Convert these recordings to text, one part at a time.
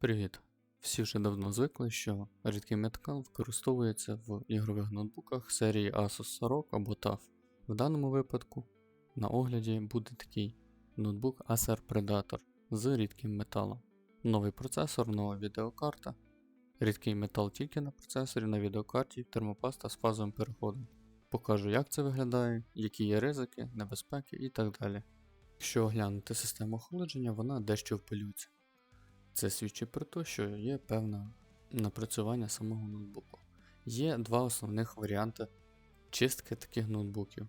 Привіт! Всі вже давно звикли, що рідкий метал використовується в ігрових ноутбуках серії Asus ROG або TUF. В даному випадку на огляді буде такий ноутбук Acer Predator з рідким металом. Новий процесор, нова відеокарта. Рідкий метал тільки на процесорі, на відеокарті, термопаста з фазовим переходом. Покажу, як це виглядає, які є ризики, небезпеки і так далі. Якщо оглянути систему охолодження, вона дещо впилюється. Це свідчить про те, що є певне напрацювання самого ноутбуку. Є два основних варіанти чистки таких ноутбуків.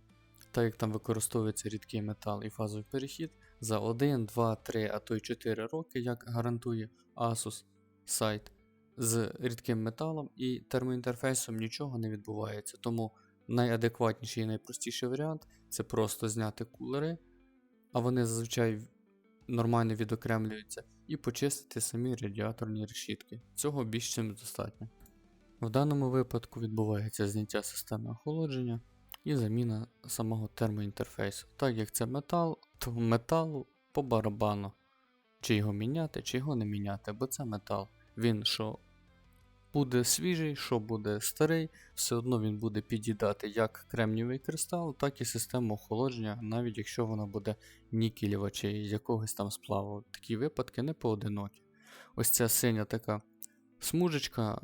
Так як там використовується рідкий метал і фазовий перехід, за 1, 2, 3, а то й 4 роки, як гарантує Asus сайт, з рідким металом і термоінтерфейсом нічого не відбувається. Тому найадекватніший і найпростіший варіант це просто зняти кулери, а вони зазвичай нормально відокремлюються, і почистити самі радіаторні решітки. Цього більш чим достатньо. В даному випадку відбувається зняття системи охолодження і заміна самого термоінтерфейсу. Так як це метал, то металу по барабану. Чи його міняти, чи його не міняти, бо це метал. Він що буде свіжий, що буде старий, все одно він буде під'їдати як кремнівий кристал, так і систему охолодження, навіть якщо вона буде нікелєва чи якогось там сплаву. Такі випадки не поодинокі. Ось ця синя така смужечка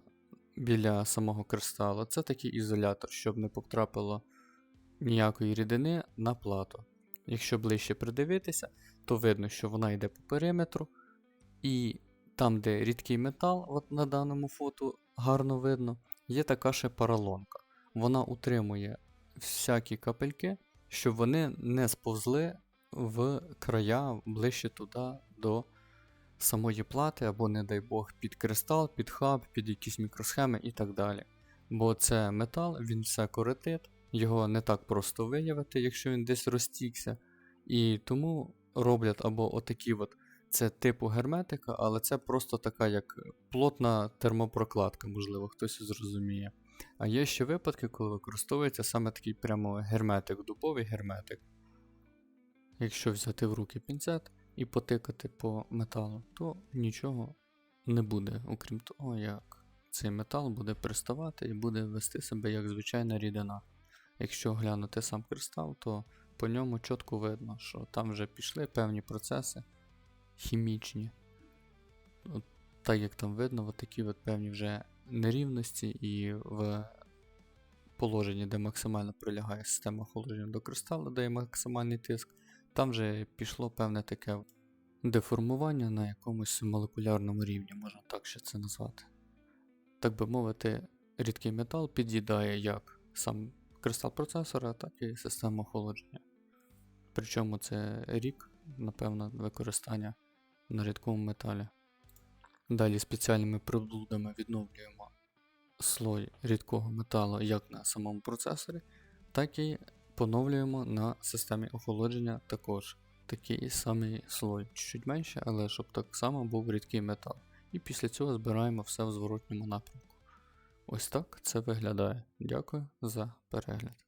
біля самого кристалу, це такий ізолятор, щоб не потрапило ніякої рідини на плату. Якщо ближче придивитися, то видно, що вона йде по периметру, і там, де рідкий метал, от на даному фото гарно видно, є така ще паралонка. Вона утримує всякі капельки, щоб вони не сповзли в края ближче туди до самої плати, або, не дай Бог, під кристал, під хаб, під якісь мікросхеми і так далі. Бо це метал, він все коротить, його не так просто виявити, якщо він десь розтікся. І тому роблять або отакі от це типу герметика, але це просто така як плотна термопрокладка, можливо, хтось зрозуміє. А є ще випадки, коли використовується саме такий прямо герметик, дубовий герметик. Якщо взяти в руки пінцет і потикати по металу, то нічого не буде, окрім того, як цей метал буде приставати і буде вести себе як звичайна рідина. Якщо глянути сам кристал, то по ньому чітко видно, що там вже пішли певні процеси хімічні. От, Так як там видно, от такі от певні вже нерівності, і в положенні, де максимально прилягає система охолодження до кристалу, де є максимальний тиск, там вже пішло певне таке деформування на якомусь молекулярному рівні, можна так ще це назвати. Так би мовити, рідкий метал під'їдає як сам кристал процесора, так і систему охолодження. Причому це рік, напевно, використання на рідкому металі. Далі спеціальними приблудами відновлюємо слой рідкого металу як на самому процесорі, так і поновлюємо на системі охолодження також такий самий слой, чуть менше, але щоб так само був рідкий метал. І після цього збираємо все в зворотньому напрямку. Ось так це виглядає. Дякую за перегляд.